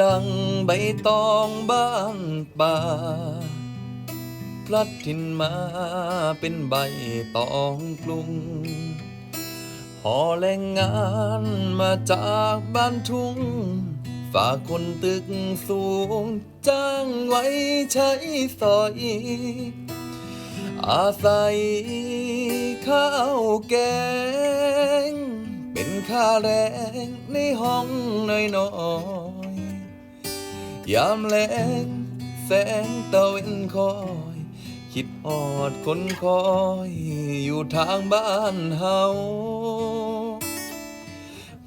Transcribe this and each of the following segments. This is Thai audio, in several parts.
ดังใบตองบ้านป่า พลัดถิ่นมาเป็นใบตองกรุงหอแรงงานมาจากบ้านทุ่ง ฝากคนตึกสูง จ้างไว้ใช้สอย อาศัยข้าวแกง เป็นค่าแรงในห้องน้อยๆ ยามแลงแสงตะเวนคอย คิดออดคนคอย อยู่ทางบ้านเฮา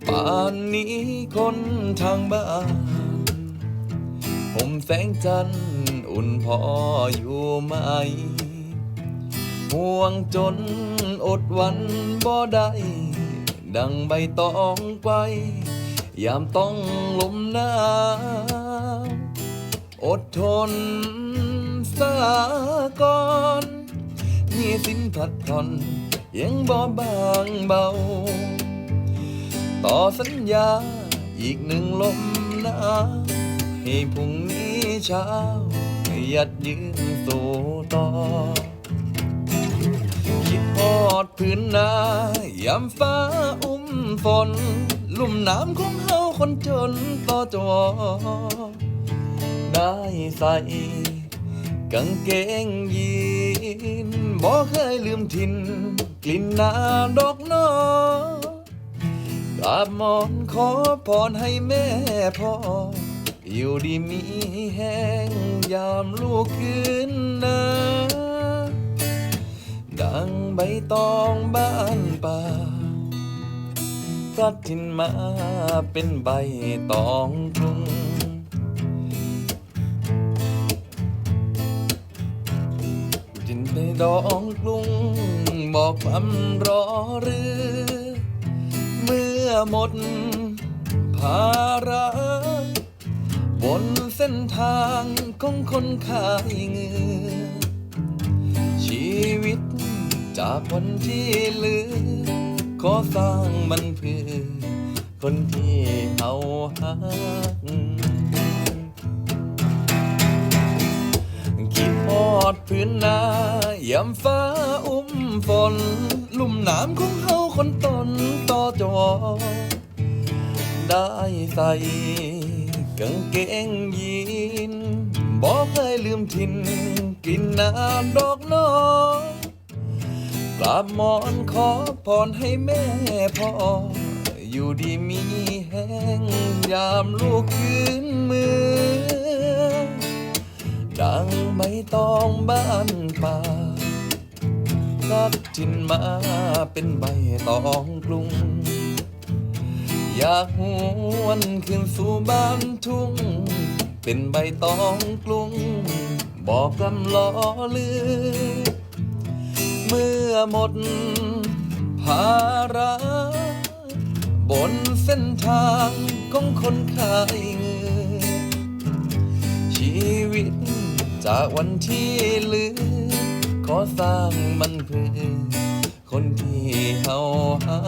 ป่านนี้คนทางบ้านผมแสงจันทร์อุ่นพออยู่ไหม ห่วงจนอดวันบ่ได้ดังใบตองไปยามต้องลมหนาว อดทนสาก่อนมีสินผัดผ่อนยังบ่บางเบา ต่อสัญญาอีกหนึ่งลมหนาวให้พรุ่งนี้เช้ายัดยืนสู่ต่อ คิดฮอดพื้นนายามฟ้าอุ้มฝน ลุ่มน้ำของเฮาคนจนต่อจอ ได้ใส่กางเกงยีนบ่เคยลืมถิ่นกลิ่นนาดอกนอกราบมอนขอพรให้แม่พ่อ อยู่ดีมีแห้งยามลูกคืนนาดังใบตองบ้านป่าพลัดถิ่นมาเป็นใบตองกรุง ดองกรุงบอกความรอหรือ เมื่อหมดภาระบนเส้นทางของคนขายเงือ ชีวิตจากวันที่เหลือ ขอสร้างมันเพื่อ คนที่เอาหักคิดฮอดพื้นนา ยามฟ้าอุ้มฝน ลุ่มน้ำของเฮาคนตนต่อจอ ได้ใส่กางเกงยีนบอกเคยลืมถิ่นกินน้ำดอกน้อยกราบมอนขอพรให้แม่พ่อ อยู่ดีมีแห้งยามลูกคืนมือดังใบตองบ้านป่า ลัดถิ่นมาเป็นใบตองกรุง อยากหวนขึ้นสู่บ้านทุ่ง เป็นใบตองกรุง บอกกำล้อลือ เมื่อหมดภาระบนเส้นทางของคนขายเงือชีวิตจากวันที่เหลือ ขอสร้างมันเพื่อคนที่เฮาหา